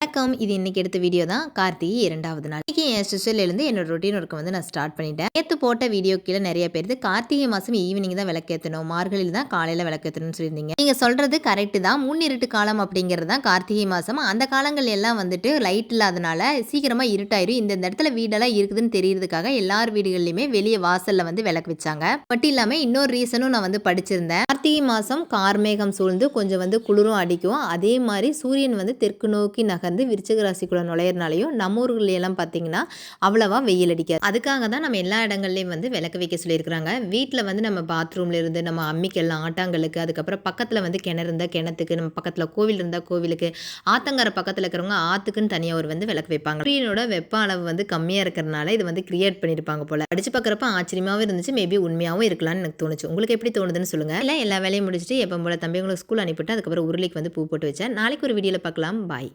வணக்கம். இது இன்னைக்கு எடுத்த வீடியோ தான். கார்த்திகை இரண்டாவது நாள். இன்னைக்கு என் ஸ்பெஷல்லேருந்து என்னோட ரொட்டீன் ஒர்க்கை வந்து நான் ஸ்டார்ட் பண்ணிட்டேன். நேற்று போட்ட வீடியோ கீழே நிறைய பேர் கார்த்திகை மாதம் ஈவினிங் தான் விளக்கேற்றணும் மார்கழியில் தான் காலையில் விளக்கேற்றணும்னு சொல்லியிருந்தீங்க. நீங்கள் சொல்கிறது கரெக்டு தான். முன்னிருட்டு காலம் அப்படிங்கிறது தான் கார்த்திகை மாதம் அந்த காலங்கள் எல்லாம் வந்துட்டு லைட் இல்லாதனால சீக்கிரமாக இருட்டாயிரும். இந்த இடத்துல வீடெல்லாம் இருக்குதுன்னு தெரியறதுக்காக எல்லார் வீடுகள்லையுமே வெளியே வாசலில் வந்து விளக்கு வச்சாங்க. மட்டும் இல்லாமல் இன்னொரு ரீசனும் நான் வந்து படிச்சிருந்தேன். கார்த்திகை மாதம் கார்மேகம் சூழ்ந்து கொஞ்சம் வந்து குளிரும் அடிக்கும். அதே மாதிரி சூரியன் வந்து தெற்கு நோக்கி நகர் வந்து விருச்சிக ராசிக்குள்ளே நுழையிறனாலையும் நம்ம ஊர்களையெல்லாம் பார்த்தீங்கன்னா அவ்வளவா வெயில் அடிக்காது. அதுக்காக தான் நம்ம எல்லா இடங்கள்லையும் வந்து விளக்கு வைக்க சொல்லியிருக்கிறாங்க. வீட்டில் வந்து நம்ம பாத்ரூம்ல இருந்து நம்ம அம்மிக்கெல்லாம் ஆட்டாங்களுக்கு அதுக்கப்புறம் பக்கத்தில் வந்து கிணறு இருந்தால் கிணத்துக்கு நம்ம பக்கத்தில் கோவில் இருந்தால் கோவிலுக்கு ஆத்தங்கரை பக்கத்தில் இருக்கிறவங்க ஆற்றுக்குன்னு தனியாக ஒரு வந்து விளக்கு வைப்பாங்க. சூரியனோட வெப்ப அளவு வந்து கம்மியாக இருக்கிறனால இது வந்து கிரியேட் பண்ணியிருப்பாங்க போல. அடிச்சு பார்க்குறப்ப ஆச்சரியமாகவும் இருந்துச்சு மேபி உண்மையாகவும் இருக்கலாம்னு எனக்கு தோணுச்சு. உங்களுக்கு எப்படி தோணுதுன்னு சொல்லுங்கள் இல்லை எல்லா வேலையும் முடிச்சுட்டு எப்போ போல தம்பி உங்களுக்கு ஸ்கூல் அனுப்பிட்டு அதுக்கப்புறம் உருளைக்கு வந்து பூ போட்டு வச்சேன். நாளைக்கு ஒரு வீடியோவில் பார்க்கலாம் பாய்